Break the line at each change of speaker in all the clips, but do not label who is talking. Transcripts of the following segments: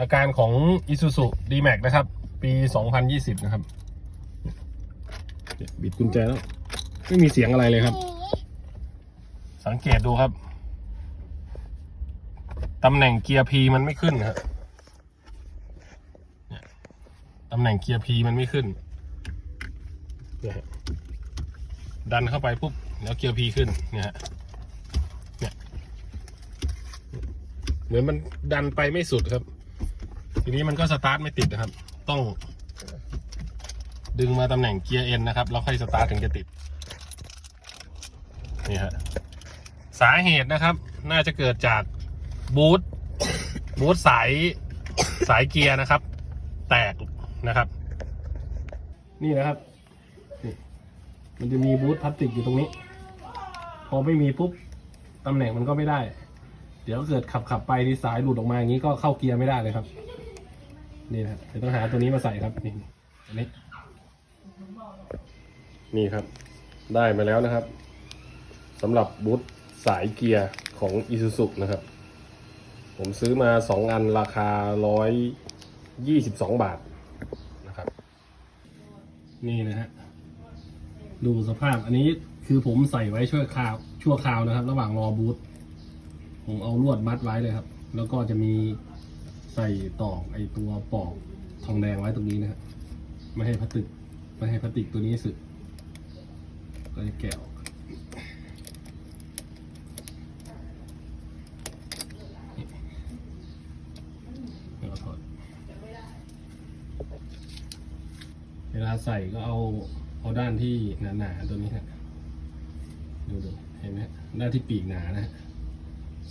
อาการของ Isuzu D-Max นะครับ ปี 2020 นะครับเนี่ยบิดกุญแจแล้ว ไม่มีเสียงอะไรเลยครับ สังเกตดูครับ ตำแหน่งเกียร์ P มันไม่ขึ้นครับเนี่ยตำแหน่งเกียร์ P มันไม่ขึ้นเนี่ยฮะดันเข้าไปปุ๊บ แล้วเกียร์ P ขึ้นเนี่ยฮะเนี่ยเหมือนมันดันไปไม่สุดครับ ทีนี้มันก็สตาร์ทไม่ติดนะครับ ต้อง ดึงมาตำแหน่งเกียร์เอ็นนะครับแล้วค่อยสตาร์ทถึงจะติดนี่ฮะสาเหตุนะครับ น่าจะเกิดจากบูทบูทสายสายเกียร์นะครับ แตกนะครับ นี่นะครับมันจะมีบูทพลาสติกอยู่ตรงนี้ พอไม่มีปุ๊บตำแหน่งมันก็ไม่ได้ เดี๋ยวเกิดขับขับไปที่สายหลุดออกมาอย่างนี้ก็เข้าเกียร์ไม่ได้เลยครับ นี่นะครับเดี๋ยวต้องหาตัวนี้มาใส่ครับนี่อันนี้นี่ครับ ได้มาแล้วนะครับสำหรับบูทสายเกียร์ของ Isuzu นะครับ ผมซื้อมาสองอันราคาร้อยยี่สิบสองบาทนะครับ นี่นะฮะดูสภาพอันนี้คือผมใส่ไว้ช่วยคราวชั่วคราวนะครับ ระหว่างรอบูทผมเอาลวดมัดไว้เลยครับ แล้วก็จะมี ใส่ตอกไอตัวปอกทองแดงไว้ตรงนี้นะครับไม่ให้พลาสติกไม่ให้พลาสติกตัวนี้สึกก็จะแกะออกแล้วถอดเวลาใส่ก็เอาเอาด้านที่หนาๆตัวนี้ฮะดูดูเห็นไหมด้านที่ปีกหนานะ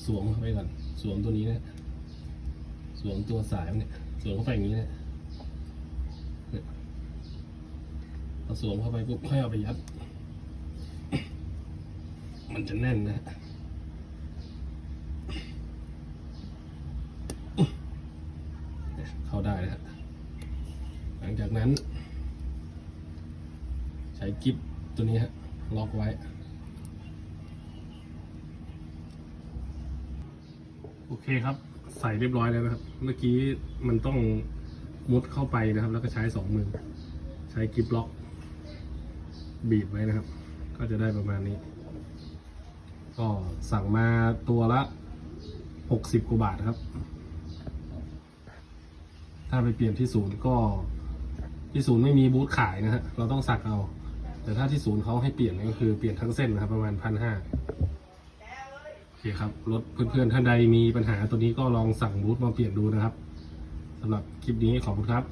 สวมเข้าไปก่อนสวมตัวนี้นะ วมตัวสายมันเนี่ยสวมเข้าไปอย่างนี้นะเนี่ยพอสวมเข้าไปปุ๊บค่อยเอาไปยัด มันจะแน่นนะเข้าได้นะฮะหลังจากนั้น ใช้กิฟตัวนี้ฮะล็อกไว้โอเคครับ ใส่เรียบร้อยแล้วนะครับ เมื่อกี้มันต้องมุดเข้าไปนะครับ แล้วก็ใช้สองมือ ใช้กิฟล็อก บีบไว้นะครับ ก็จะได้ประมาณนี้ ก็สั่งมาตัวละหกสิบกว่าบาทครับ ถ้าไปเปลี่ยนที่ศูนย์ก็ที่ศูนย์ไม่มีบูธขายนะฮะเราต้องสั่งเอา แต่ถ้าที่ศูนย์เขาให้เปลี่ยนก็คือเปลี่ยนทั้งเส้นนะครับ ประมาณพันห้า คครับรถเพื่อนๆท่านใดมีปัญหาตัวนี้ก็ลองสั่งบูธมาเปลี่ยนดูนะครับสำหรับคลิปนี้ขอบคุณครับ